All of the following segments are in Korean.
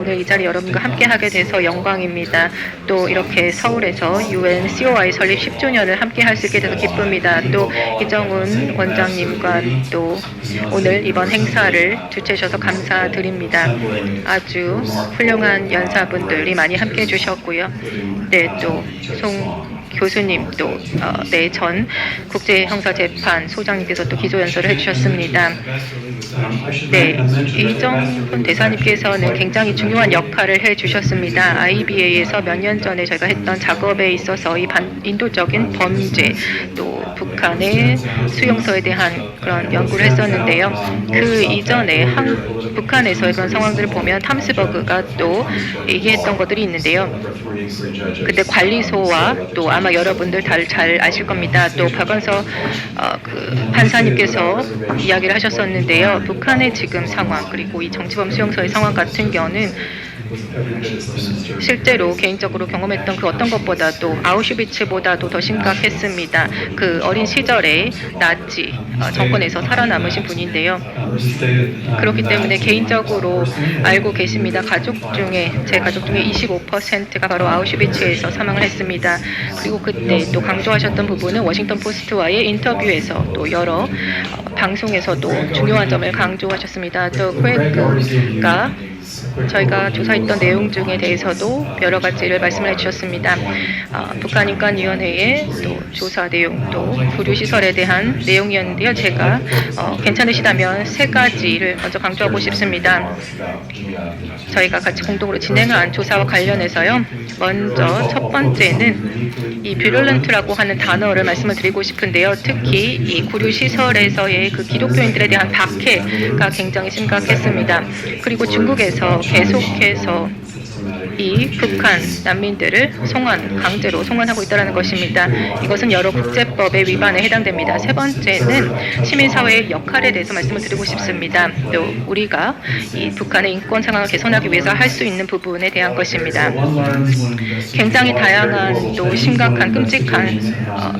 오늘 이 자리 여러분과 함께 하게 돼서 영광입니다. 또 이렇게 서울에서 UN COI 설립 10주년을 함께 할 수 있게 돼서 기쁩니다. 또 이정훈 원장님과 또 오늘 이번 행사를 주최해 주셔서 감사드립니다. 아주 훌륭한 연사분들이 많이 함께 해 주셨고요. 네, 또 송 교수님 또 어, 네, 전 국제형사재판 소장님께서 또 기조 연설을 해주셨습니다. 네, 이정훈 대사님께서는 굉장히 중요한 역할을 해주셨습니다. IBA에서 몇 년 전에 저희가 했던 작업에 있어서 이 반, 인도적인 범죄 또 북한의 수용소에 대한 그런 연구를 했었는데요. 그 이전에 한, 북한에서의 그런 상황들을 보면 탐스버그가 또 얘기했던 것들이 있는데요. 그때 관리소와 또 아마 여러분들 다잘 아실 겁니다. 또 박원서 어, 그 판사님께서 이야기를 하셨었는데요. 북한의 지금 상황 그리고 이 정치범 수용소의 상황 같은 경우는 실제로 개인적으로 경험했던 그 어떤 것보다도 아우슈비츠보다도 더 심각했습니다. 그 어린 시절에 나치 어, 정권에서 살아남으신 분인데요. 그렇기 때문에 개인적으로 알고 계십니다. 가족 중에 제 가족 중에 25%가 바로 아우슈비츠에서 사망을 했습니다. 그리고 그때 또 강조하셨던 부분은 워싱턴 포스트와의 인터뷰에서 또 여러 어, 방송에서도 중요한 점을 강조하셨습니다. 또 크웨크가 저희가 조사했던 내용 중에 대해서도 여러 가지를 말씀을 해주셨습니다. 아, 북한인권위원회의 또 조사 내용 또 구류 시설에 대한 내용이었는데요. 제가 어, 괜찮으시다면 세 가지를 먼저 강조하고 싶습니다. 저희가 같이 공동으로 진행한 조사와 관련해서요. 먼저 첫 번째는 이 뷰럴런트라고 하는 단어를 말씀을 드리고 싶은데요. 특히 이 구류 시설에서의 그 기독교인들에 대한 박해가 굉장히 심각했습니다. 그리고 중국에서 계속해서 이 북한 난민들을 송환, 강제로 송환하고 있다는 것입니다. 이것은 여러 국제법의 위반에 해당됩니다. 세 번째는 시민사회의 역할에 대해서 말씀을 드리고 싶습니다. 또 우리가 이 북한의 인권 상황을 개선하기 위해서 할 수 있는 부분에 대한 것입니다. 굉장히 다양한 또 심각한 끔찍한 어,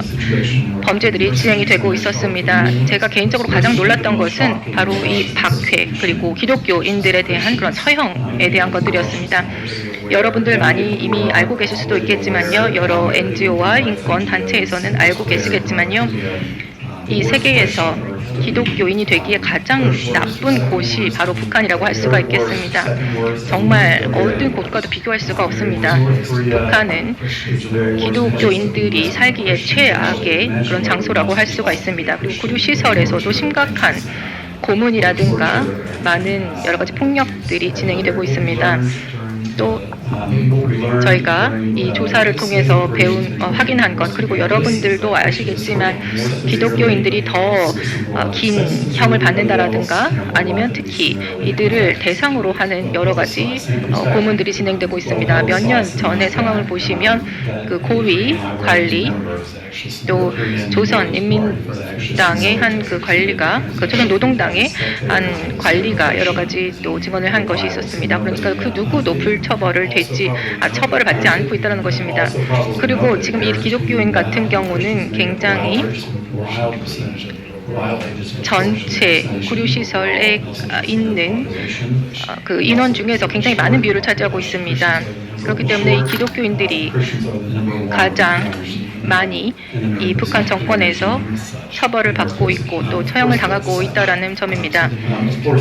범죄들이 진행이 되고 있었습니다. 제가 개인적으로 가장 놀랐던 것은 바로 이 박해 그리고 기독교인들에 대한 그런 처형에 대한 것들이었습니다. 여러분들 많이 이미 알고 계실 수도 있겠지만요. 여러 NGO와 인권 단체에서는 알고 계시겠지만요. 이 세계에서 기독교인이 되기에 가장 나쁜 곳이 바로 북한이라고 할 수가 있겠습니다. 정말 어떤 곳과도 비교할 수가 없습니다. 북한은 기독교인들이 살기에 최악의 그런 장소라고 할 수가 있습니다. 그리고 구류 시설에서도 심각한 고문이라든가 많은 여러 가지 폭력들이 진행이 되고 있습니다. 또 저희가 이 조사를 통해서 배운 어, 확인한 것 그리고 여러분들도 아시겠지만 기독교인들이 더 긴 형을 받는다라든가 아니면 특히 이들을 대상으로 하는 여러 가지 어, 고문들이 진행되고 있습니다. 몇 년 전의 상황을 보시면 그 고위 관리 또 조선 인민당의 한 그 관리가 그 조선 노동당의 한 관리가 여러 가지 또 증언을 한 것이 있었습니다. 그러니까 그 누구도 불처벌을 되지 아, 처벌을 받지 않고 있다는 것입니다. 그리고 지금 이 기독교인 같은 경우는 굉장히 전체 구류시설에 아, 있는 아, 그 인원 중에서 굉장히 많은 비율을 차지하고 있습니다. 그렇기 때문에 이 기독교인들이 가장 많이 이 북한 정권에서 처벌을 받고 있고 또 처형을 당하고 있다라는 점입니다.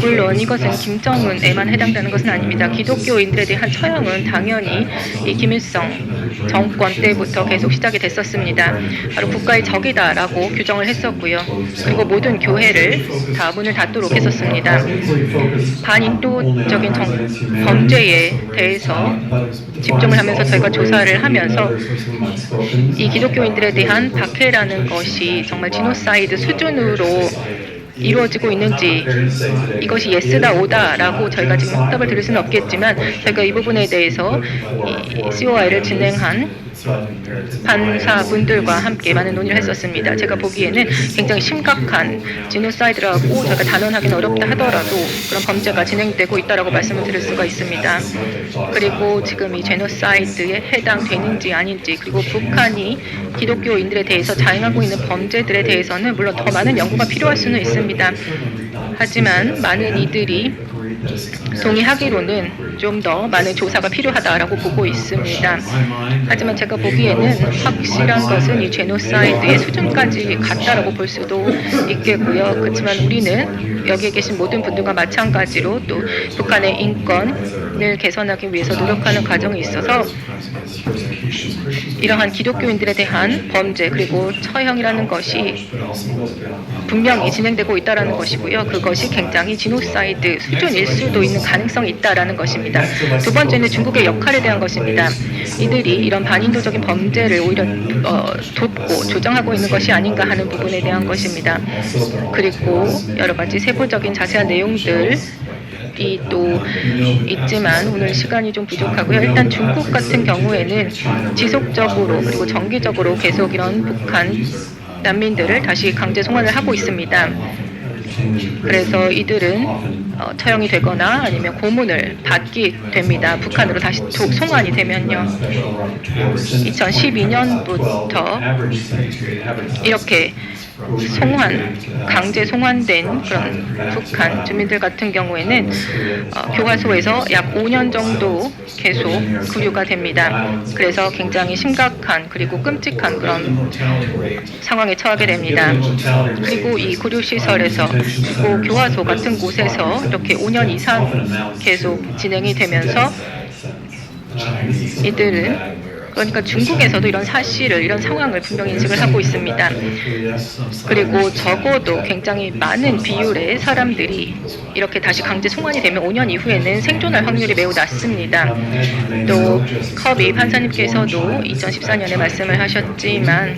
물론 이것은 김정은에만 해당되는 것은 아닙니다. 기독교인들에 대한 처형은 당연히 이 김일성 정권 때부터 계속 시작이 됐었습니다. 바로 국가의 적이다라고 규정을 했었고요. 그리고 모든 교회를 다 문을 닫도록 했었습니다. 반인도적인 정, 범죄에 대해서 집중을 하면서 저희가 조사를 하면서 이 기독교인들에 대한 박해라는 것이 정말 지노사이드 수준으로 이루어지고 있는지 이것이 예스다 오다라고 저희가 지금 확답을 드릴 수는 없겠지만 저희가 이 부분에 대해서 이 COI를 진행한 판사분들과 함께 많은 논의를 했었습니다. 제가 보기에는 굉장히 심각한 지노사이드라고 저희가 단언하기는 어렵다 하더라도 그런 범죄가 진행되고 있다라고 말씀을 드릴 수가 있습니다. 그리고 지금 이 제노사이드에 해당되는지 아닌지 그리고 북한이 기독교인들에 대해서 자행하고 있는 범죄들에 대해서는 물론 더 많은 연구가 필요할 수는 있습니다. 하지만 많은 이들이 동의하기로는 좀 더 많은 조사가 필요하다라고 보고 있습니다. 하지만 제가 보기에는 확실한 것은 이 제노사이드의 수준까지 갔다라고 볼 수도 있겠고요. 그렇지만 우리는 여기에 계신 모든 분들과 마찬가지로 또 북한의 인권을 개선하기 위해서 노력하는 과정이 있어서 이러한 기독교인들에 대한 범죄 그리고 처형이라는 것이 분명히 진행되고 있다라는 것이고요. 그것이 굉장히 지노사이드 수준일 수도 있는 가능성이 있다라는 것입니다. 두 번째는 중국의 역할에 대한 것입니다. 이들이 이런 반인도적인 범죄를 오히려 어, 돕고 조정하고 있는 것이 아닌가 하는 부분에 대한 것입니다. 그리고 여러 가지 세부적인 자세한 내용들 이 또 있지만 오늘 시간이 좀 부족하고요. 일단 중국 같은 경우에는 지속적으로 그리고 정기적으로 계속 이런 북한 난민들을 다시 강제 송환을 하고 있습니다. 그래서 이들은 어, 처형이 되거나 아니면 고문을 받게 됩니다. 북한으로 다시 도- 송환이 되면요. 2012년부터 이렇게 송환, 강제 송환된 그런 북한 주민들 같은 경우에는 어, 교과서에서 약 5년 정도 계속 구류가 됩니다. 그래서 굉장히 심각한 그리고 끔찍한 그런 상황에 처하게 됩니다. 그리고 이 구류 시설에서 그리고 교화소 같은 곳에서 이렇게 5년 이상 계속 진행이 되면서 이들은 그러니까 중국에서도 이런 사실을 이런 상황을 분명히 인식을 하고 있습니다. 그리고 적어도 굉장히 많은 비율의 사람들이 이렇게 다시 강제 송환이 되면 5년 이후에는 생존할 확률이 매우 낮습니다. 또 커비 판사님께서도 2014년에 말씀을 하셨지만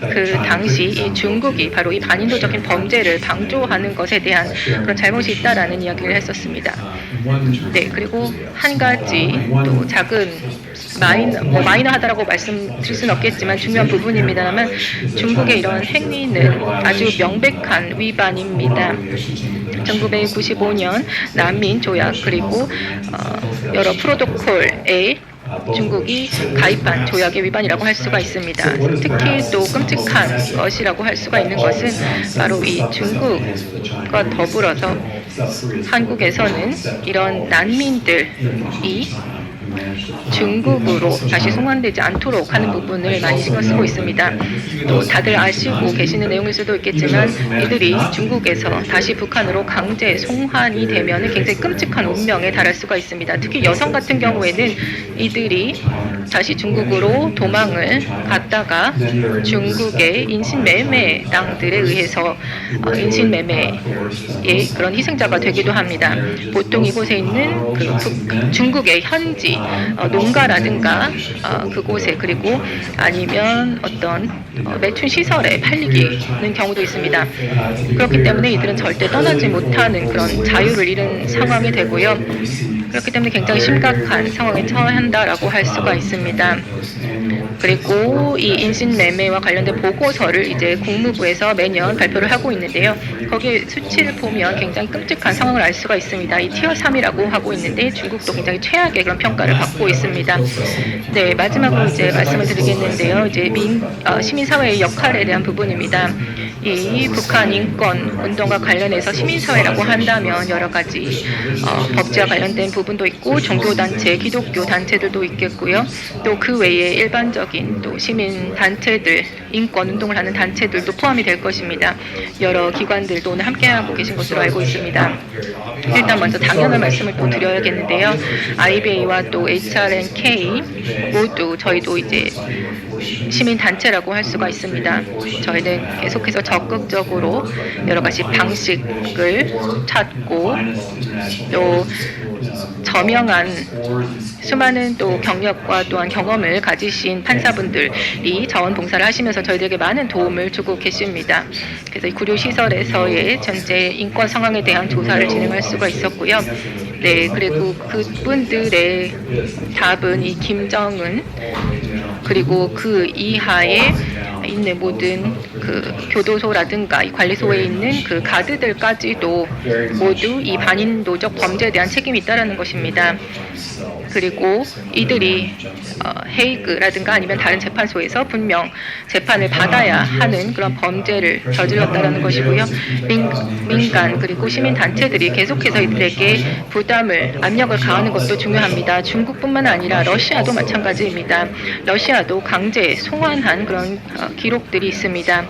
그 당시 이 중국이 바로 이 반인도적인 범죄를 방조하는 것에 대한 그런 잘못이 있다라는 이야기를 했었습니다. 네, 그리고 한 가지 또 작은 마이너, 뭐 마이너하다라고 말씀드릴 수는 없겠지만 중요한 부분입니다만 중국의 이런 행위는 아주 명백한 위반입니다. 1995년 난민 조약 그리고 어, 여러 프로토콜에 중국이 가입한 조약의 위반이라고 할 수가 있습니다. 특히 또 끔찍한 것이라고 할 수가 있는 것은 바로 이 중국과 더불어서 한국에서는 이런 난민들이 중국으로 다시 송환되지 않도록 하는 부분을 많이 신경 쓰고 있습니다. 또 다들 아시고 계시는 내용일 수도 있겠지만 이들이 중국에서 다시 북한으로 강제 송환이 되면 굉장히 끔찍한 운명에 달할 수가 있습니다. 특히 여성 같은 경우에는 이들이 다시 중국으로 도망을 갔다가 중국의 인신매매 당들에 의해서 어, 인신매매의 그런 희생자가 되기도 합니다. 보통 이곳에 있는 그 북- 중국의 현지 어, 농가라든가 어, 그곳에 그리고 아니면 어떤 어, 매춘 시설에 팔리기는 경우도 있습니다. 그렇기 때문에 이들은 절대 떠나지 못하는 그런 자유를 잃은 상황이 되고요. 그렇기 때문에 굉장히 심각한 상황에 처한다라고 할 수가 있습니다. 그리고 이 인신매매와 관련된 보고서를 이제 국무부에서 매년 발표를 하고 있는데요. 거기에 수치를 보면 굉장히 끔찍한 상황을 알 수가 있습니다. 이 티어 3이라고 하고 있는데 중국도 굉장히 최악의 그런 평가를 받고 있습니다. 네, 마지막으로 이제 말씀을 드리겠는데요. 이제 민, 어, 시민사회의 역할에 대한 부분입니다. 이 북한 인권 운동과 관련해서 시민사회라고 한다면 여러 가지 어, 법제와 관련된 부분도 있고 종교단체, 기독교 단체들도 있겠고요. 또 그 외에 일반적인 또 시민 단체들, 인권 운동을 하는 단체들도 포함이 될 것입니다. 여러 기관들도 오늘 함께하고 계신 것으로 알고 있습니다. 일단 먼저 당연한 말씀을 또 드려야겠는데요. IBA와 또 HRNK 모두 저희도 이제 시민 단체라고 할 수가 있습니다. 저희는 계속해서 적극적으로 여러 가지 방식을 찾고 또 저명한 수많은 또 경력과 또한 경험을 가지신 판사분들이 자원봉사를 하시면서 저희들에게 많은 도움을 주고 계십니다. 그래서 이 구류 시설에서의 현재 인권 상황에 대한 조사를 진행할 수가 있었고요. 네, 그리고 그분들의 답은 이 김정은 그리고 그 이하에 있는 모든 그 교도소라든가 이 관리소에 있는 그 가드들까지도 모두 이 반인도적 범죄에 대한 책임이 있다라는 것입니다. 그리고 이들이 어, 헤이그라든가 아니면 다른 재판소에서 분명 재판을 받아야 하는 그런 범죄를 저질렀다라는 것이고요. 민, 민간 그리고 시민 단체들이 계속해서 이들에게 부담을 압력을 가하는 것도 중요합니다. 중국뿐만 아니라 러시아도 마찬가지입니다. 러시아도 강제 송환한 그런 어, 기록들이 있습니다.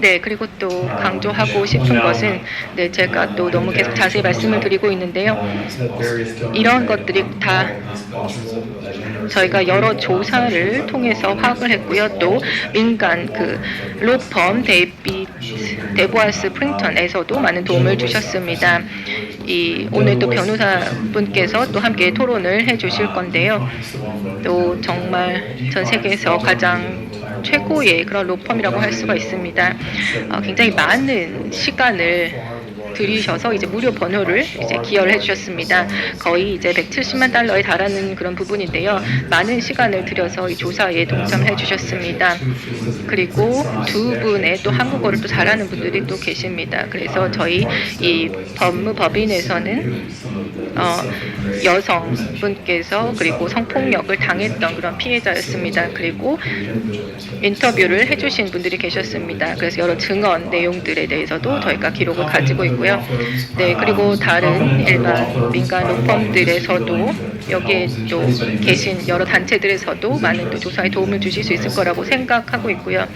네, 그리고 또 강조하고 싶은 것은 네, 제가 또 너무 계속 자세히 말씀을 드리고 있는데요. 이런 것들이 다 저희가 여러 조사를 통해서 파악을 했고요. 또 민간 그 로펌 데이비 데보아스 프린턴에서도 많은 도움을 주셨습니다. 이 오늘 또 변호사분께서 또 함께 토론을 해주실 건데요. 또 정말 전 세계에서 가장 최고의 그런 로펌이라고 할 수가 있습니다. 어, 굉장히 많은 시간을 들이셔서 이제 무료 번호를 이제 기여를 해주셨습니다. 거의 이제 170만 달러에 달하는 그런 부분인데요. 많은 시간을 들여서 이 조사에 동참해 주셨습니다. 그리고 두 분의 또 한국어를 또 잘하는 분들이 또 계십니다. 그래서 저희 이 법무법인에서는 어, 여성분께서 그리고 성폭력을 당했던 그런 피해자였습니다. 그리고 인터뷰를 해주신 분들이 계셨습니다. 그래서 여러 증언 내용들에 대해서도 저희가 기록을 가지고 있고요. 네, 그리고 다른 일반 민간 로펌들에서도 여기에 또 계신 여러 단체들에서도 많은 또 조사에 도움을 주실 수 있을 거라고 생각하고 있고요.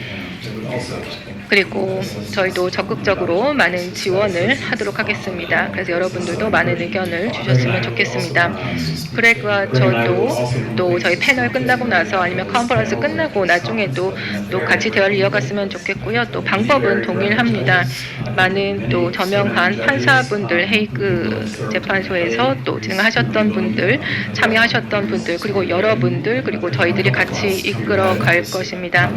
그리고 저희도 적극적으로 많은 지원을 하도록 하겠습니다. 그래서 여러분들도 많은 의견을 주셨으면 좋겠습니다. 그레그와 저도 또 저희 패널 끝나고 나서 아니면 컨퍼런스 끝나고 나중에도 또 같이 대화를 이어갔으면 좋겠고요. 또 방법은 동일합니다. 많은 또 저명한 판사분들 헤이그 재판소에서 또 진행하셨던 분들, 참여하셨던 분들, 그리고 여러분들, 그리고 저희들이 같이 이끌어 갈 것입니다.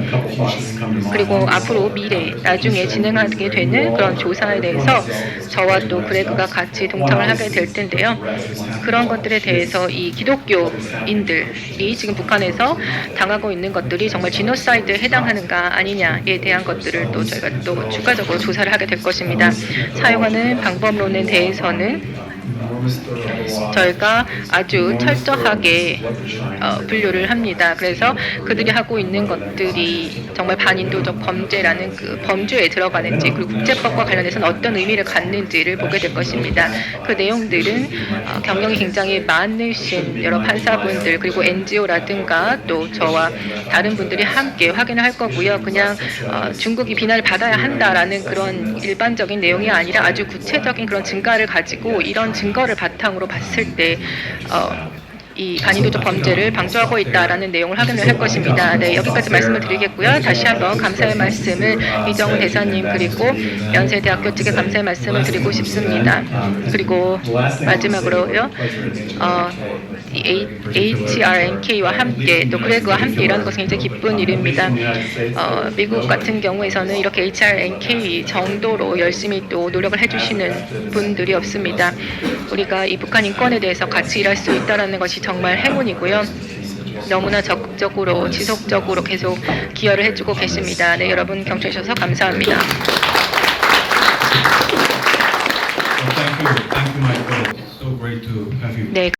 그리고 앞으로 미래 나중에 진행하게 되는 그런 조사에 대해서 저와 또 그레그가 같이 동참을 하게 될 텐데요. 그런 것들에 대해서 이 기독교인들이 지금 북한에서 당하고 있는 것들이 정말 지노사이드에 해당하는가 아니냐에 대한 것들을 또 저희가 또 추가적으로 조사를 하게 될 것입니다. 사용하는 방법론에 대해서는 저희가 아주 철저하게 어, 분류를 합니다. 그래서 그들이 하고 있는 것들이 정말 반인도적 범죄라는 그 범주에 들어가는지 그리고 국제법과 관련해서는 어떤 의미를 갖는지를 보게 될 것입니다. 그 내용들은 어, 경력이 굉장히 많으신 여러 판사분들 그리고 NGO라든가 또 저와 다른 분들이 함께 확인을 할 거고요. 그냥 어, 중국이 비난을 받아야 한다라는 그런 일반적인 내용이 아니라 아주 구체적인 그런 증가를 가지고 이런 증거를 바탕으로 봤을 때 어, 이 반인도적 범죄를 방조하고 있다라는 내용을 확인을 할 것입니다. 네, 여기까지 말씀을 드리겠고요. 다시 한번 감사의 말씀을 이정우 대사님 그리고 연세대학교 측에 감사의 말씀을 드리고 싶습니다. 그리고 마지막으로요. 어, 이 HRNK와 함께 또 그레그와 함께 일하는 것은 굉장히 기쁜 일입니다. 어, 미국 같은 경우에서는 이렇게 HRNK 정도로 열심히 또 노력을 해주시는 분들이 없습니다. 우리가 이 북한 인권에 대해서 같이 일할 수 있다는 것이 정말 행운이고요. 너무나 적극적으로 지속적으로 계속 기여를 해주고 계십니다. 네, 여러분 경청해 주셔서 감사합니다. 네.